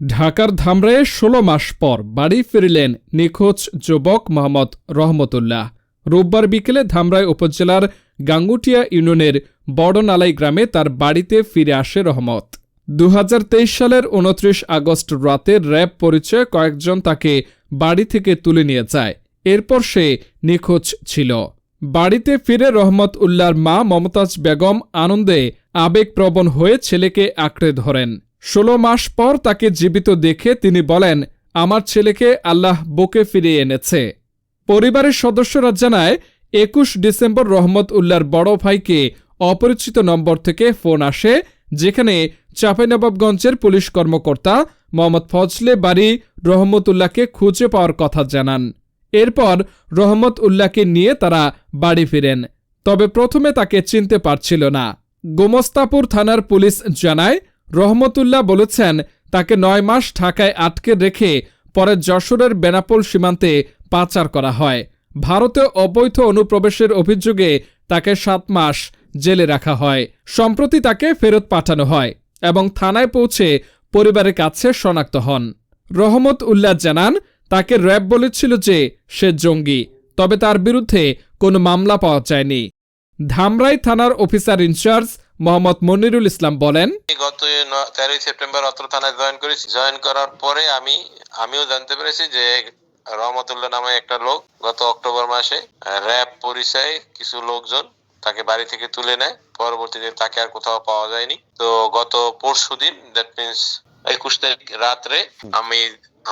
ঢাকার ধামরায় ষোলো মাস পর বাড়ি ফিরলেন নিখোঁজ যুবক মোহাম্মদ রহমতুল্লাহ। রোববার বিকেলে ধামরাই উপজেলার গাঙ্গুটিয়া ইউনিয়নের বড়নালাই গ্রামে তার বাড়িতে ফিরে আসে রহমত। দুহাজার তেইশ সালের উনত্রিশ আগস্ট রাতে র্যাব পরিচয়ে কয়েকজন তাকে বাড়ি থেকে তুলে নিয়ে যায়। এরপর সে নিখোঁজ ছিল। বাড়িতে ফিরে রহমত উল্লার মা মমতাজ বেগম আনন্দে আবেগপ্রবণ হয়ে ছেলেকে আঁকড়ে ধরেন। ষোলো মাস পর তাকে জীবিত দেখে তিনি বলেন, আমার ছেলেকে আল্লাহ বুকে ফিরিয়ে এনেছে। পরিবারের সদস্যরা জানায়, একুশ ডিসেম্বর রহমত উল্লাহর বড় ভাইকে অপরিচিত নম্বর থেকে ফোন আসে, যেখানে চাঁপাইনবাবগঞ্জের পুলিশ কর্মকর্তা মোহাম্মদ ফজলে বাড়ি রহমতুল্লাহকে খুঁজে পাওয়ার কথা জানান। এরপর রহমত উল্লাহকে নিয়ে তারা বাড়ি ফিরেন। তবে প্রথমে তাকে চিনতে পারছিল না। গোমস্তাপুর থানার পুলিশ জানায় রহমতুল্লাহ বলেছেন, তাকে নয় মাস ঢাকায় আটকে রেখে পরে যশোরের বেনাপোল সীমান্তে পাচার করা হয়। ভারতে অবৈধ অনুপ্রবেশের অভিযোগে তাকে সাত মাস জেলে রাখা হয়। সম্প্রতি তাকে ফেরত পাঠানো হয় এবং থানায় পৌঁছে পরিবারের কাছে শনাক্ত হন। রহমত উল্লাহ জানান, তাকে র্যাব বলেছিল যে সে জঙ্গি, তবে তার বিরুদ্ধে কোনো মামলা পাওয়া যায়নি। ধামরাই থানার অফিসার ইনচার্জ মোহাম্মদ মনিরুল ইসলাম বলেন গত তেরোই সেপ্টেম্বর অত্র থানায় জয়েন করেছি। জয়েন করার পরে আমি আমিও জানতে পেরেছি যে রহমতুল্লাহ নামে একটা লোক গত অক্টোবর মাসে র্যাব পরিচয়ে কিছু লোকজন তাকে বাড়ি থেকে তুলে নেয়। পরবর্তীতে তাকে আর কোথাও পাওয়া যায়নি। তো গত পরশু দিন দ্যাট মিনস একুশ তারিখ রাত্রে আমি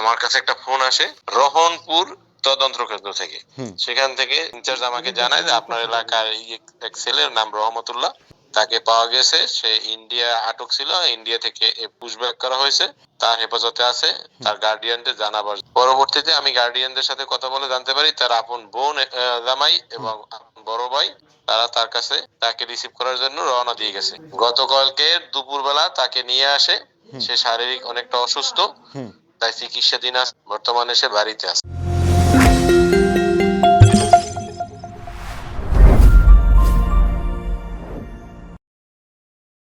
আমার কাছে একটা ফোন আসে রহনপুর তদন্ত কেন্দ্র থেকে। সেখান থেকে ইনচার্জ আমাকে জানায় যে আপনার এলাকার এই এক ছেলের নাম রহমতুল্লাহ। তাকে পাওয়া গেছে। সে ইন্ডিয়া আটক ছিল। ইন্ডিয়া থেকে পুশব্যাক করা হয়েছে। তার হেফাজতে আছে। তার গার্ডিয়ানদের জানাবার পরবর্তীতে আমি গার্ডিয়ানদের সাথে কথা বলে জানতে পারি তার আপন বোন জামাই এবং আপন বড় ভাই তারা তার কাছে তাকে রিসিভ করার জন্য রওনা দিয়ে গেছে। গতকালকে দুপুরবেলা তাকে নিয়ে আসে। সে শারীরিক অনেকটা অসুস্থ। তাই চিকিৎসাধীন আছে। বর্তমানে সে বাড়িতে আছে।